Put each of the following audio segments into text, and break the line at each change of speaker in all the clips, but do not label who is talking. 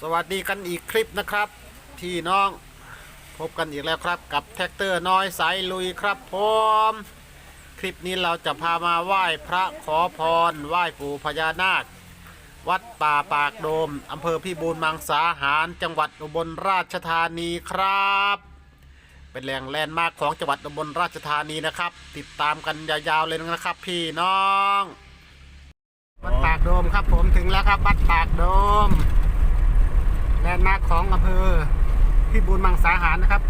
สวัสดีกันอีกคลิปนะครับ พี่น้องพบกันอีกแล้วครับ กับแท็กเตอร์น้อยสายลุยครับผมคลิปนี้เราจะพามาไหว้พระขอพรไหว้ปู่พญานาค วัดป่าปากโดมอำเภอพิบูลมังสาหาร จังหวัดอุบลราชธานีครับ เป็นแหล่งแลนด์มาร์คของจังหวัดอุบลราชธานีนะครับ ติดตามกันยาวๆเลยนะครับ พี่น้องวัดปากโดมครับผมถึงแล้วครับวัดปากโดม แลนด์มาร์คของอำเภอพิบูลมังสาหารนะครับ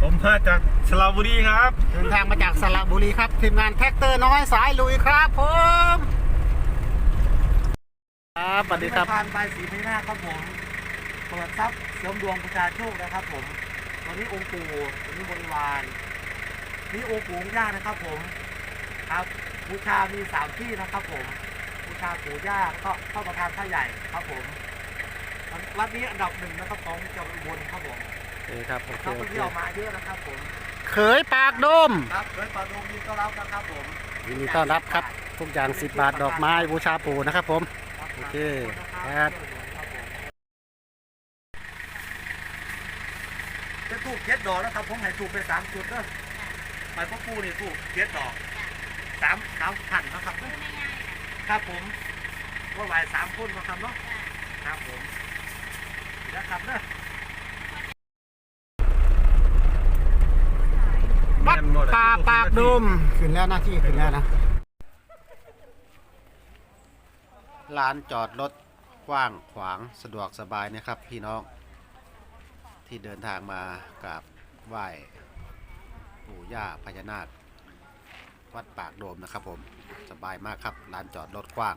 ผมมาจากสระบุรีครับ
เดินทางมาจากสระบุรีครับ ทีมงานแท็กเตอร์น้อยสายลุยครับผมครับสวัสดีครับ
ผ่านไปสีพญานาคครับผมเปิดทรัพย์เสริมดวงประชาโชคนะครับ ผมวันนี้องค์ปู่วันนี้บริวารนี่องค์ปู่องค์ย่านะครับ ผม ครับบูชามีสามที่นะครับ ผมบูชาปู่ย่าแล้วก็เข้าประทานพระใหญ่ครับผม วัดนี้อันดับหนึ่งนะครับของจังหวัดอุบลครับผม
โอเคครับโอเค
ครับ
โอ
คน
เค
ที่ออกมาเยอะนะครับผม
เขยปากโดม
ครับเคยปาดงยินต้อนรับนะครับผม
ยินดีต้อนรับครับ ทุกอย่าง10บาทดอกไม้บูชาปู่นะครับผม
รับ
โอเค
ค
ครั
รับบจะถูกเจ็ดดอกนะครับผมให้ถูกไปสามจุดเด้อหมายพ่อปูนี่ถูกเจ็ดดอกสามสามขันนะครับเด้อครับผมว่าไหวสามคนนะครับเนาะครับผม นะครับเด้อ
วัดป่าปากโดมขึ้นแล้วนะที่ขึ้นแล้วนะลานจอดรถกว้างขวางสะดวกสบายนะครับพี่น้องที่เดินทางมากราบไหว้ปู่ย่าพญานาควัดปากโดมนะครับผมสบายมากครับลานจอดรถกว้าง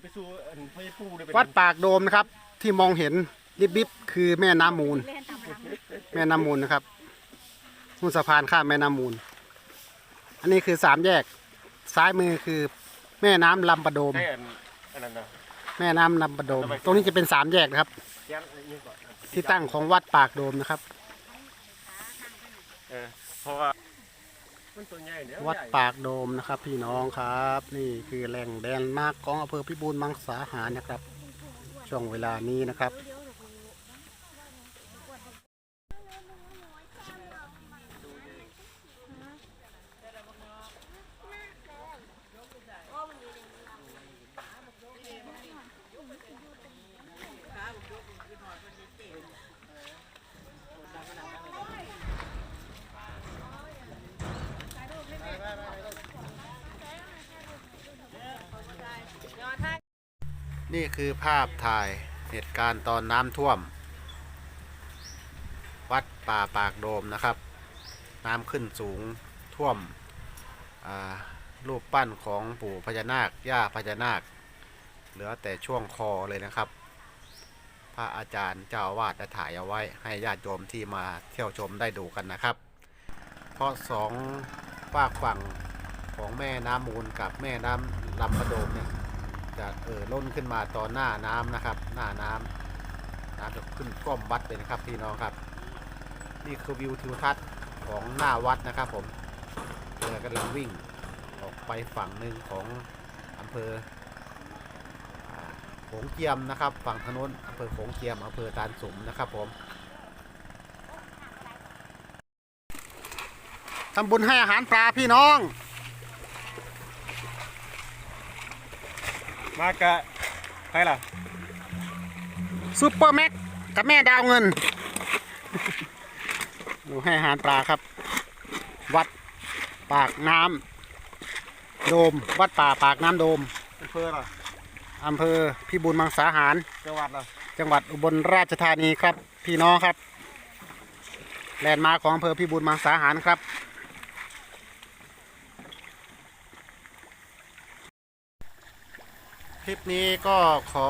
ไปสู่อันพระปูได้เป็น
วัดปากโดมนะครับ ที่มองเห็นริบบิบคือแม่น้ำมูล แม่น้ำมูลนะครับนู่นสะพานข้ามแม่น้ำมูล อันนี้คือสามแยกซ้ายมือคือแม่น้ำลำปะโดม
ใช่อันอันนั้นนะ
แม่น้ำลำปะโดม ตรงนี้จะเป็นสามแยกนะครับ
แก้นอันนี้ก่อน
ที่ตั้งของวัดปากโดมนะครับ
เออเพราะว่ามันตั วใหญ่เดี๋ยว
วัด
ใหญ่
ปากโดมนะครับ พี่น้องครับ นี่คือแหล่งแดนมากของอำเภอพิบูลมังสาหารนะครับ ช่วงเวลานี้นะครับ นี่คือภาพถ่ายเหตุการณ์ตอนน้ำท่วม วัดป่าปากโดมนะครับ น้ำขึ้นสูงท่วมรูปปั้นของปู่พญานาค ย่าพญานาค เหลือแต่ช่วงคอเลยนะครับ พระอาจารย์เจ้าอาวาสได้ถ่ายเอาไว้ให้ญาติโยมที่มาเที่ยวชมได้ดูกันนะครับ เพราะสองฝากฝั่งของแม่น้ำมูลกับแม่น้ำลำปะโดมเนี่ย จะเอ่อล้นขึ้นมาตอนหน้าน้ำนะครับ หน้าน้ำน้ำจะขึ้นก้อมวัดเลยนะครับพี่น้องครับ นี่คือวิวทิวทัศน์ของหน้าวัดนะครับ ผมเรือกำลังวิ่งออกไปฝั่งหนึ่งของอำเภอโขงเจียมนะครับ ฝั่งถนนอำเภอโขงเจียมอำเภอตาลสุมนะครับ ผมทำบุญให้อาหารปลาพี่น้อง
มากะใครล่ะ
ซูเปอร์แม็กกับแม่ดาวเงิน ดูให้อาหารปลาครับ วัดปากน้ำโดม วัดป่าปากน้ำโดม
อำเภอล่ะ
อำเภอพิบูลมังสาหาร
จังหวัดล่ะ
จังหวัดอุบลราชธานีครับ พี่น้องครับ แลนด์มาร์คของอำเภอพิบูลมังสาหารครับ คลิปนี้ก็ขอ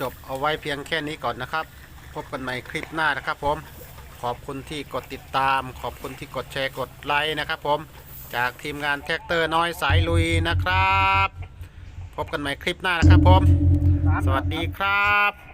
จบเอาไว้เพียงแค่นี้ก่อนนะครับ พบกันใหม่คลิปหน้านะครับผม ขอบคุณที่กดติดตาม ขอบคุณที่กดแชร์กดไลค์นะครับผม จากทีมงานแท็กเตอร์น้อยสายลุยนะครับ พบกันใหม่คลิปหน้านะครับผม สวัสดีครับ